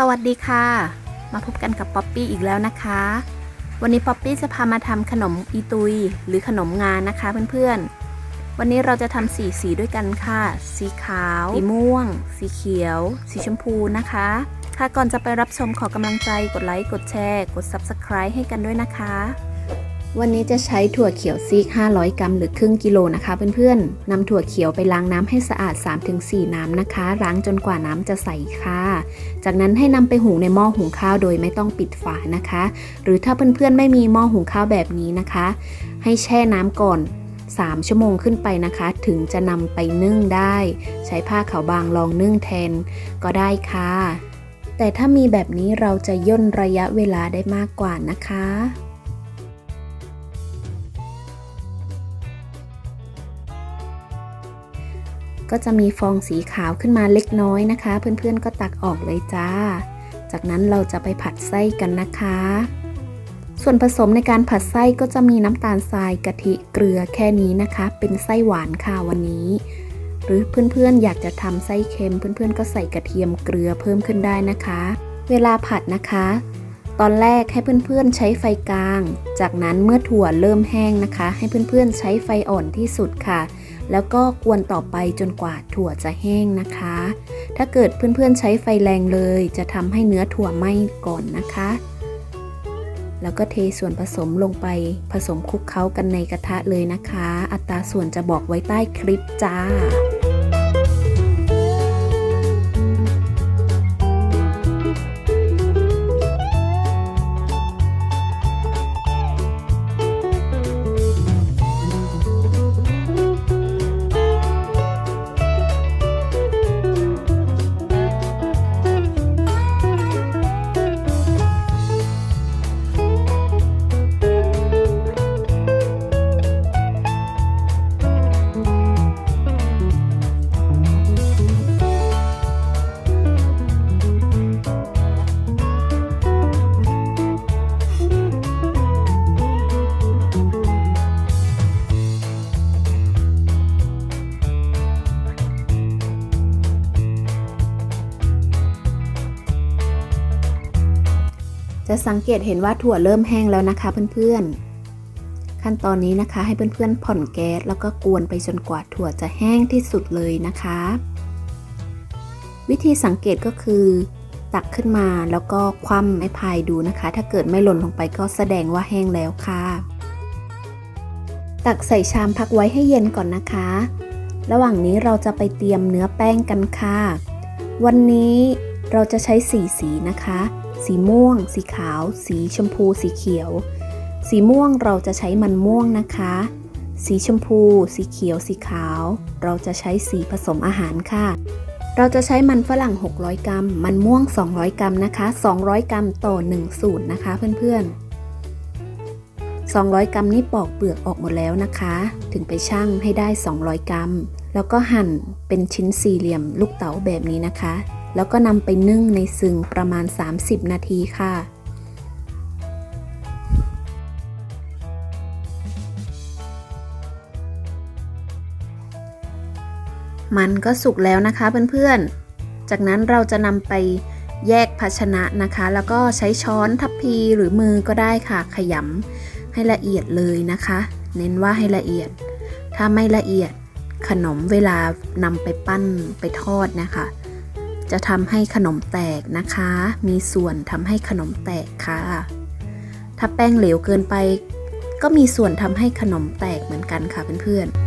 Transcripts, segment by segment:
สวัสดีค่ะ มาพบกันกับป๊อปปี้อีกแล้วนะคะ วันนี้ป๊อปปี้จะพามาทำขนมอีตุย หรือขนมงานนะคะเพื่อนๆ วันนี้เราจะทำสีสีด้วยกันค่ะ สีขาว สีม่วง สีเขียว สีชมพูนะคะ ค่ะก่อนจะไปรับชมขอกำลังใจกดไลค์กดแชร์ กด Subscribe ให้กันด้วยนะคะ วันนี้จะใช้ถั่วเขียวซีก 500 กรัมหรือครึ่งกิโลนะคะเพื่อนๆนำถั่วเขียวไปล้างน้ำให้สะอาด 3-4 น้ำนะคะ ล้างจนกว่าน้ำจะใสค่ะ จากนั้นให้นำไปหุงในหม้อหุงข้าวโดยไม่ต้องปิดฝานะคะ หรือถ้าเพื่อนๆไม่มีหม้อหุงข้าวแบบนี้นะคะ ให้แช่น้ำก่อน 3 ชั่วโมงขึ้นไปนะคะ ถึงจะนำไปนึ่งได้ ใช้ผ้าขาวบางรองนึ่งแทนก็ได้ค่ะ แต่ถ้ามีแบบนี้เราจะย่นระยะเวลาได้มากกว่านะคะ ก็จะมีฟองสีขาวขึ้นมาเล็กน้อยนะคะ เพื่อนๆก็ตักออกเลยจ้า จากนั้นเราจะไปผัดไส้กันนะคะ ส่วนผสมในการผัดไส้ก็จะมีน้ำตาลทรายกะทิเกลือแค่นี้นะคะ เป็นไส้หวานค่ะวันนี้ หรือเพื่อนๆอยากจะทำไส้เค็ม เพื่อนๆก็ใส่กระเทียมเกลือเพิ่มขึ้นได้นะคะ เวลาผัดนะคะตอนแรกให้เพื่อนๆใช้ไฟกลาง จากนั้นเมื่อถั่วเริ่มแห้งนะคะ ให้เพื่อนๆใช้ไฟอ่อนที่สุดค่ะ แล้วก็กวนต่อไปจนกว่าถั่วจะแห้งนะคะ ถ้าเกิดเพื่อนๆใช้ไฟแรงเลย จะทำให้เนื้อถั่วไหม้ก่อนนะคะ แล้วก็เทส่วนผสมลงไปผสมคลุกเคล้ากันในกระทะเลยนะคะ อัตราส่วนจะบอกไว้ใต้คลิปจ้า จะสังเกตเห็นว่าถั่วเริ่มแห้งแล้วนะคะเพื่อนๆ ขั้นตอนนี้นะคะให้เพื่อนๆผ่อนแก๊สแล้วก็กวนไปจนกว่าถั่วจะแห้งที่สุดเลยนะคะ วิธีสังเกตก็คือ ตักขึ้นมาแล้วก็คว่ำไม้พายดูนะคะ ถ้าเกิดไม่หล่นลงไปก็แสดงว่าแห้งแล้วค่ะ ตักใส่ชามพักไว้ให้เย็นก่อนนะคะ ระหว่างนี้เราจะไปเตรียมเนื้อแป้งกันค่ะ วันนี้เราจะใช้สีสีนะคะ สีม่วง สีขาว สีชมพู สีเขียว สีม่วงเราจะใช้มันม่วงนะคะ สีชมพู สีเขียว สีขาว เราจะใช้สีผสมอาหารค่ะ เราจะใช้มันฝรั่ง 600 กรัม มันม่วง 200 กรัมนะคะ 200 กรัมต่อ1สูตรนะคะเพื่อนๆ200 กรัมนี่ปอกเปลือกออกหมดแล้วนะคะ ถึงไปชั่งให้ได้ 200 กรัม แล้วก็หั่นเป็นชิ้นสี่เหลี่ยมลูกเต๋าแบบนี้นะคะ แล้วก็นำไปนึ่งในซึ่งประมาณ 30 นาทีค่ะ มันก็สุกแล้วนะคะเพื่อนๆ จากนั้นเราจะนำไปแยกภาชนะนะคะ แล้วก็ใช้ช้อนทัพพีหรือมือก็ได้ค่ะ ขยำให้ละเอียดเลยนะคะ เน้นว่าให้ละเอียด ถ้าไม่ละเอียดขนมเวลานำไปปั้นไปทอดนะคะ จะทำให้ขนมแตกนะคะ มีส่วนทำให้ขนมแตกค่ะ ถ้าแป้งเหลวเกินไป ก็มีส่วนทำให้ขนมแตกเหมือนกันค่ะเพื่อนๆ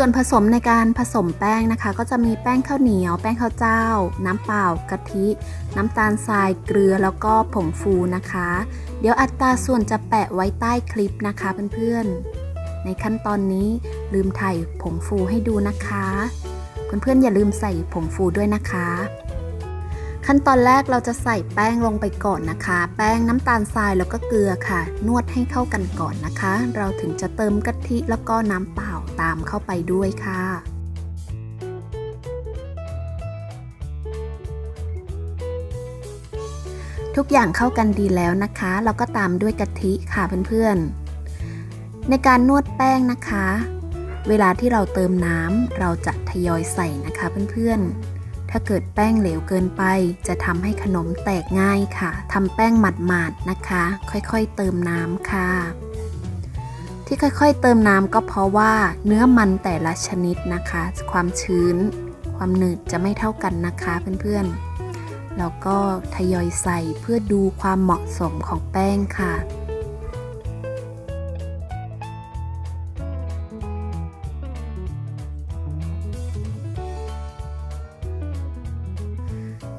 ส่วนผสมในการผสมแป้งนะคะ ก็จะมีแป้งข้าวเหนียว แป้งข้าวเจ้า น้ำเปล่ากะทิ น้ำตาลทรายเกลือแล้วก็ผงฟูนะคะ เดี๋ยวอัตราส่วนจะแปะไว้ใต้คลิปนะคะเพื่อนๆ ในขั้นตอนนี้ลืมถ่ายผงฟูให้ดูนะคะ เพื่อนๆอย่าลืมใส่ผงฟูด้วยนะคะ ขั้นตอนแรกเราจะใส่แป้งลงไปก่อนนะคะ แป้งน้ำตาลทรายแล้วก็เกลือค่ะ นวดให้เข้ากันก่อนนะคะ เราถึงจะเติมกะทิแล้วก็น้ำเปล่าตามเข้าไปด้วยค่ะทุกอย่างเข้ากันดีแล้วนะคะ เราก็ตามด้วยกะทิค่ะเพื่อนๆ ในการนวดแป้งนะคะ เวลาที่เราเติมน้ำเราจะทยอยใส่นะคะเพื่อนๆ ถ้าเกิดแป้งเหลวเกินไป จะทำให้ขนมแตกง่ายค่ะทำแป้งหมาดๆนะคะ ค่อยๆเติมน้ำค่ะ ที่ค่อยๆเติมน้ำก็เพราะว่าเนื้อมันแต่ละชนิดนะคะ ความชื้น ความหนืดจะไม่เท่ากันนะคะเพื่อนๆแล้วก็ทยอยใส่เพื่อดูความเหมาะสมของแป้งค่ะ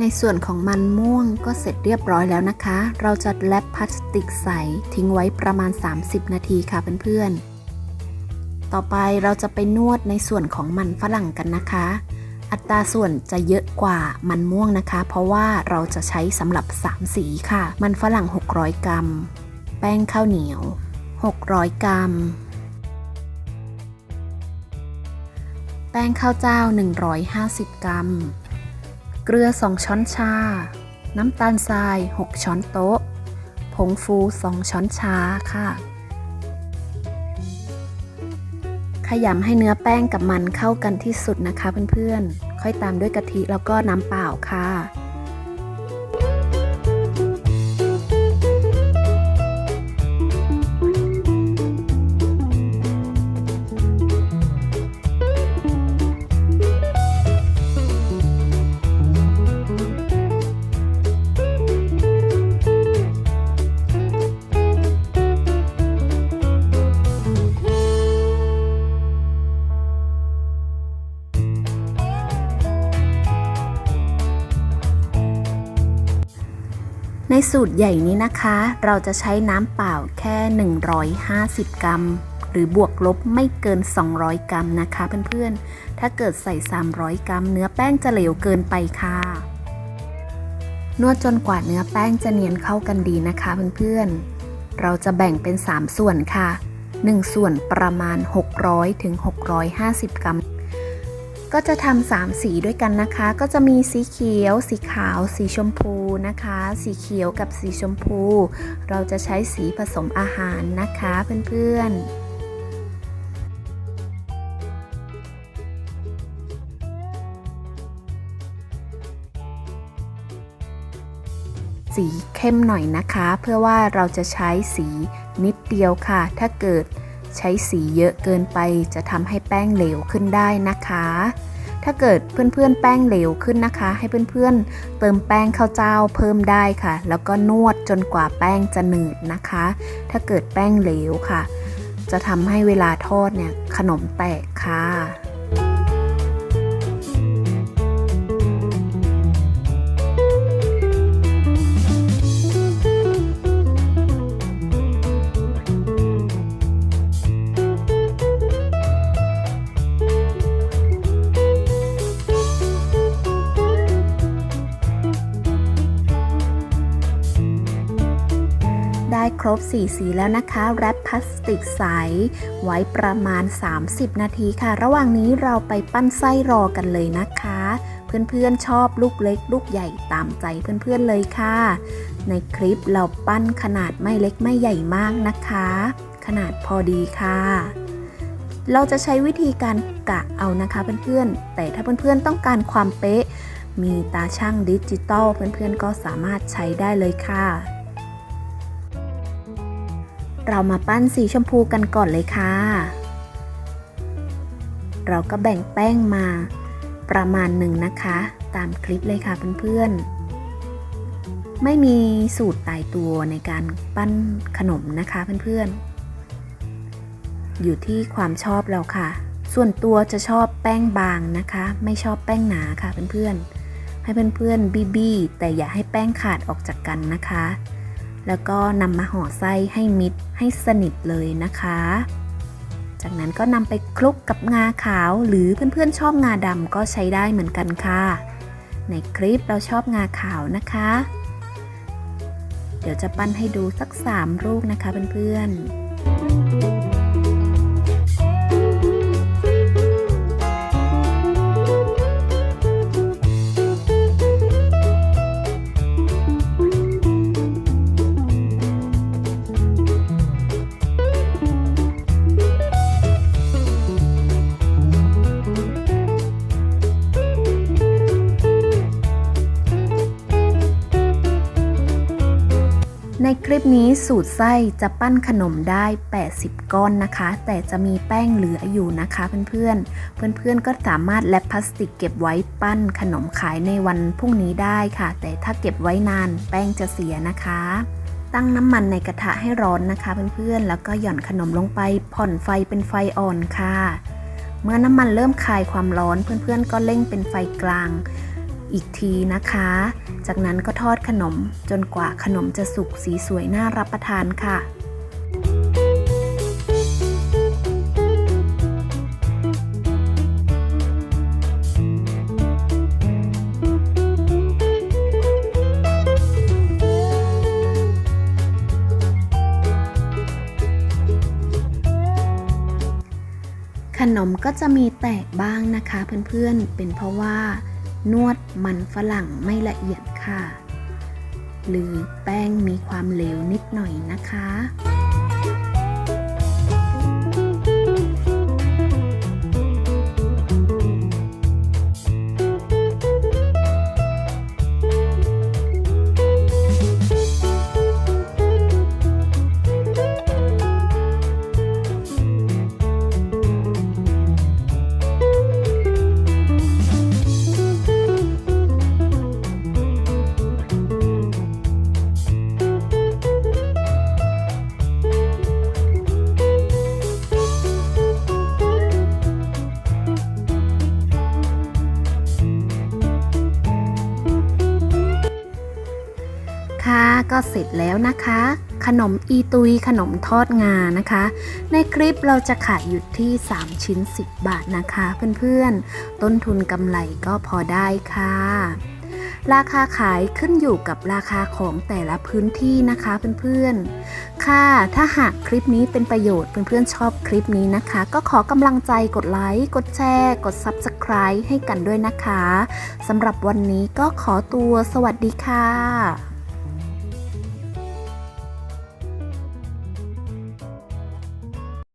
ในส่วนของมันม่วงก็เสร็จเรียบร้อยแล้วนะคะ เราจะแรปพลาสติกใสทิ้งไว้ประมาณ 30 นาทีค่ะเพื่อนๆ ต่อไปเราจะไปนวดในส่วนของมันฝรั่งกันนะคะ อัตราส่วนจะเยอะกว่ามันม่วงนะคะ เพราะว่าเราจะใช้สำหรับ 3 สีค่ะ มันฝรั่ง 600 กรัม แป้งข้าวเหนียว 600 กรัม แป้งข้าวเจ้า 150 กรัม เกลือ 2 ช้อนชา น้ำตาลทราย 6 ช้อนโต๊ะ ผงฟู 2 ช้อนชาค่ะ ขยำให้เนื้อแป้งกับมันเข้ากันที่สุดนะคะเพื่อนๆ ค่อยตามด้วยกะทิแล้วก็น้ำเปล่าค่ะ สูตรใหญ่นี้นะคะ เราจะใช้น้ำเปล่าแค่ 150 กรัม หรือบวกลบไม่เกิน 200 กรัมนะคะเพื่อนๆ ถ้าเกิดใส่ 300 กรัม เนื้อแป้งจะเหลวเกินไปค่ะ นวดจนกว่าเนื้อแป้งจะเนียนเข้ากันดีนะคะเพื่อนๆ เราจะแบ่งเป็น 3 ส่วนค่ะ 1 ส่วนประมาณ 600ถึง650 กรัม ก็จะทำสามสีด้วยกันนะคะ ก็จะมีสีเขียว สีขาว สีชมพูนะคะ สีเขียวกับสีชมพู เราจะใช้สีผสมอาหารนะคะเพื่อนๆสีเข้มหน่อยนะคะ เพื่อว่าเราจะใช้สีนิดเดียวค่ะ ถ้าเกิด ใช้สีเยอะเกินไปจะทำให้แป้งเหลวขึ้นได้นะคะ ถ้าเกิดเพื่อนๆ แป้งเหลวขึ้นนะคะ ให้เพื่อนๆ เติมแป้งข้าวเจ้าเพิ่มได้ค่ะ แล้วก็นวดจนกว่าแป้งจะหนืดนะคะ ถ้าเกิดแป้งเหลวค่ะ จะทำให้เวลาทอดเนี่ยขนมแตกค่ะ รบ 4 สีแล้วนะคะ แรปพลาสติกใส ไว้ประมาณ 30 นาทีค่ะ ระหว่างนี้เราไปปั้นไส้รอกันเลยนะคะ เพื่อนๆชอบลูกเล็ก ลูกใหญ่ตามใจเพื่อนๆเลยค่ะ ในคลิปเราปั้นขนาดไม่เล็กไม่ใหญ่มากนะคะ ขนาดพอดีค่ะเราจะใช้วิธีการกะเอานะคะเพื่อนๆ แต่ถ้าเพื่อนๆต้องการความเป๊ะ มีตาช่างดิจิตอลเพื่อนๆก็สามารถใช้ได้เลยค่ะ เรามาปั้นสีชมพูกันก่อนเลยค่ะ เราก็แบ่งแป้งมาประมาณหนึ่งนะคะ ตามคลิปเลยค่ะเพื่อนๆ ไม่มีสูตรตายตัวในการปั้นขนมนะคะเพื่อนๆ อยู่ที่ความชอบเราค่ะ ส่วนตัวจะชอบแป้งบางนะคะ ไม่ชอบแป้งหนาค่ะเพื่อนๆ ให้เพื่อนๆบี้ๆแต่อย่าให้แป้งขาดออกจากกันนะคะ แล้วก็นำมาห่อไส้ให้มิดให้สนิทเลยนะคะ จากนั้นก็นำไปคลุกกับงาขาว หรือเพื่อนๆชอบงาดำก็ใช้ได้เหมือนกันค่ะ ในคลิปเราชอบงาขาวนะคะ เดี๋ยวจะปั้นให้ดูสัก 3 ลูกนะคะเพื่อนๆ ในคลิปนี้สูตรไส้จะปั้นขนมได้ 80 ก้อนนะคะ แต่จะมีแป้งเหลืออยู่นะคะเพื่อนๆ เพื่อนๆ ก็สามารถแลปพลาสติกเก็บไว้ปั้นขนมขายในวันพรุ่งนี้ได้ค่ะ แต่ถ้าเก็บไว้นานแป้งจะเสียนะคะ ตั้งน้ำมันในกระทะให้ร้อนนะคะเพื่อนๆ แล้วก็หย่อนขนมลงไปผ่อนไฟเป็นไฟอ่อนค่ะ เมื่อน้ำมันเริ่มคลายความร้อนเพื่อนๆ ก็เร่งเป็นไฟกลาง อีกทีนะคะ จากนั้นก็ทอดขนมจนกว่าขนมจะสุกสีสวยน่ารับประทานค่ะขนมก็จะมีแตกบ้างนะคะเพื่อนๆ เป็นเพราะว่า นวดมันฝรั่งไม่ละเอียดค่ะ หรือแป้งมีความเหลวนิดหน่อยนะคะ ก็เสร็จแล้วนะคะ ขนมอีตุยขนมทอดงานะคะ ในคลิปเราจะขายอยู่ที่ 3 ชิ้น 10 บาทนะคะเพื่อนๆ ต้นทุนกำไรก็พอได้ค่ะ ราคาขายขึ้นอยู่กับราคาของแต่ละพื้นที่นะคะเพื่อนๆ ค่ะ ถ้าหากคลิปนี้เป็นประโยชน์เพื่อนๆชอบคลิปนี้นะคะ ก็ขอกำลังใจกดไลค์กดแชร์ กด Subscribe ให้กันด้วยนะคะสำหรับวันนี้ก็ขอตัวสวัสดีค่ะ